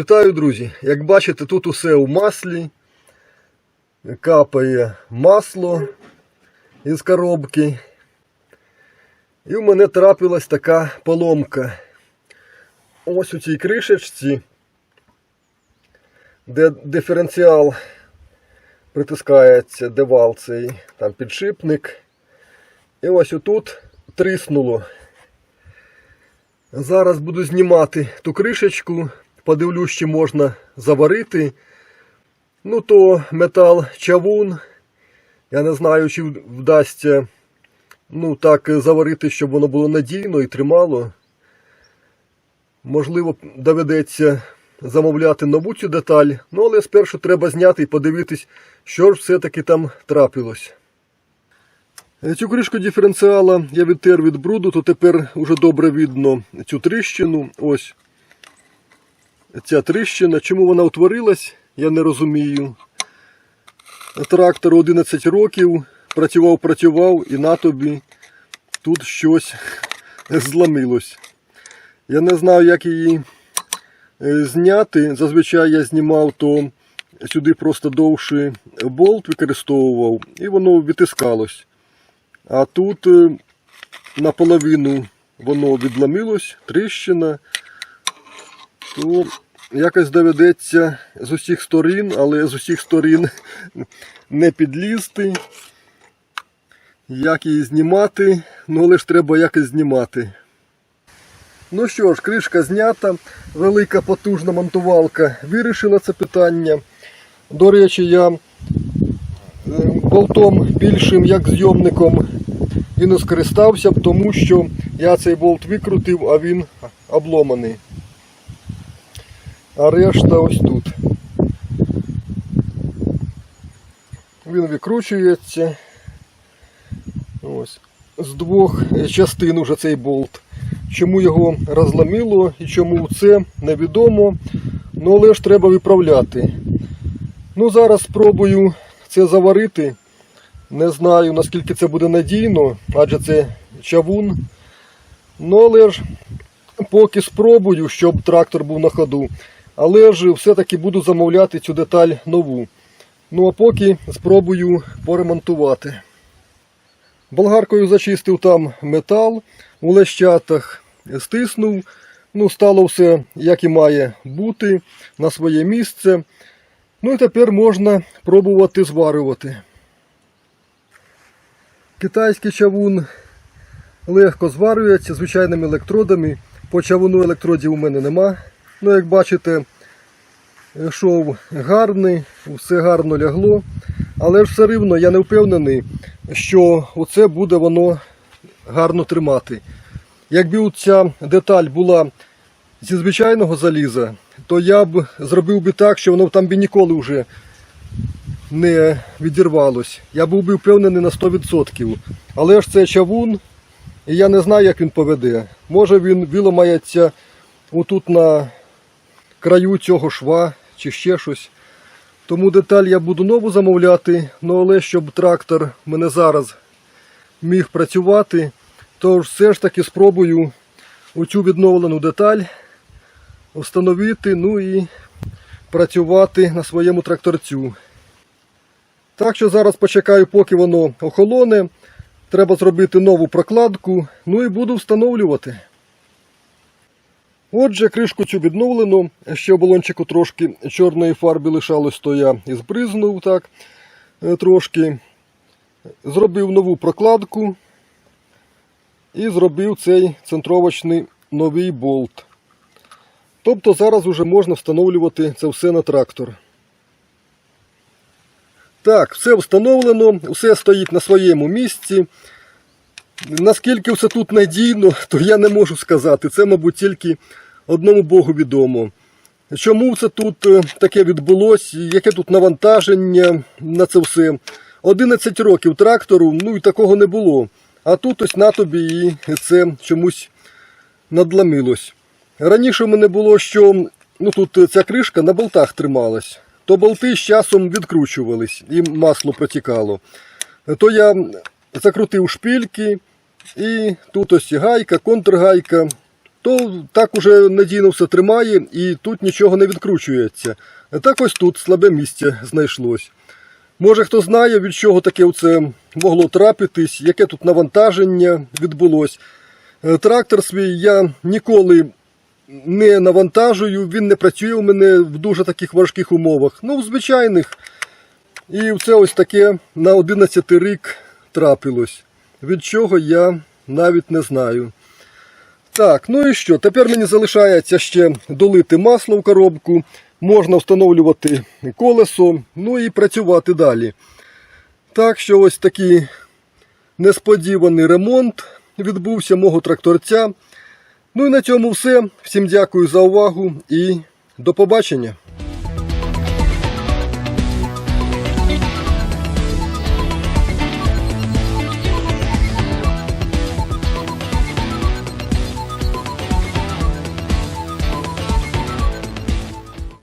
Вітаю, друзі! Як бачите, тут усе у маслі. Капає масло із коробки. І в мене трапилась така поломка. Ось у цій кришечці, де диференціал притискається, де вал цей, там підшипник. І ось отут тріснуло. Зараз буду знімати ту кришечку, подивлюсь, чи можна заварити. Ну, то метал чавун. Я не знаю, чи вдасться ну, так заварити, щоб воно було надійно і тримало. Можливо, доведеться замовляти нову цю деталь. Ну, але спершу треба зняти і подивитись, що ж все-таки там трапилось. Е, Цю кришку диференціала я відтер від бруду, то тепер уже добре видно цю тріщину. Ось ця тріщина. Чому вона утворилась, я не розумію. Трактор 11 років, працював, працював і на тобі тут щось зламилось. Я не знаю, як її е, зняти. Зазвичай я знімав, то сюди просто довший болт використовував і воно відтискалось. А тут е, наполовину воно відломилось, тріщина, то якось доведеться з усіх сторін, але з усіх сторін не підлізти. Як її знімати, ну але ж треба якось знімати. Ну що ж, кришка знята, велика потужна монтувалка вирішила це питання. До речі, я е, болтом більшим як зйомником і не скористався, тому що я цей болт викрутив, а він обломаний. А решта ось тут. Він викручується. Ось. З двох частин уже цей болт. Чому його розламило і чому це невідомо. Ну але ж треба виправляти. Ну зараз спробую це заварити. Не знаю наскільки це буде надійно, адже це чавун. Ну але ж поки спробую, щоб трактор був на ходу. Але ж все-таки буду замовляти цю деталь нову. Ну а поки спробую поремонтувати. Болгаркою зачистив там метал у лещатах, стиснув. Ну, стало все, як і має бути, на своє місце. Ну і тепер можна пробувати зварювати. Китайський чавун легко зварюється звичайними електродами. По чавуну електродів у мене нема. Ну, як бачите, шов гарний, все гарно лягло. Але ж все рівно я не впевнений, що оце буде воно гарно тримати. Якби ця деталь була зі звичайного заліза, то я б зробив би так, що воно там би ніколи вже не відірвалось. Я був би впевнений на 100%. Але ж це чавун, і я не знаю, як він поведе. Може він виламається отут на краю цього шва чи ще щось. Тому деталь я буду нову замовляти, ну але щоб трактор мене зараз міг працювати, то все ж таки спробую оцю відновлену деталь встановити, ну і працювати на своєму тракторцю. Так що зараз почекаю, поки воно охолоне. Треба зробити нову прокладку, ну і буду встановлювати. Отже, кришку цю відновлено. Ще балончику трошки чорної фарби лишалось, то я і збризнув так е, трошки. Зробив нову прокладку і зробив цей центровочний новий болт. Тобто зараз вже можна встановлювати це все на трактор. Так, все встановлено, все стоїть на своєму місці. Наскільки все тут надійно, то я не можу сказати. Це, мабуть, тільки одному Богу відомо. Чому це тут е, таке відбулося, яке тут навантаження на це все? 11 років трактору, ну і такого не було. А тут ось на тобі і це чомусь надламилось. Раніше в мене було, що ну, тут ця кришка на болтах трималась, то болти з часом відкручувались і масло протікало. То я закрутив шпильки, і тут ось гайка, контргайка. то так уже надійно все тримає і тут нічого не відкручується. Так ось тут слабе місце знайшлось. Може хто знає, від чого таке це могло трапитись, яке тут навантаження відбулось. Е, Трактор свій я ніколи не навантажую, він не працює у мене в дуже таких важких умовах. Ну, в звичайних. І це ось таке на 11 рік трапилось. Від чого я навіть не знаю. Так, ну і що? Тепер мені залишається ще долити масло в коробку, можна встановлювати колесо, ну і працювати далі. Так що ось такий несподіваний ремонт відбувся мого тракторця. Ну і на цьому все. Всім дякую за увагу і до побачення.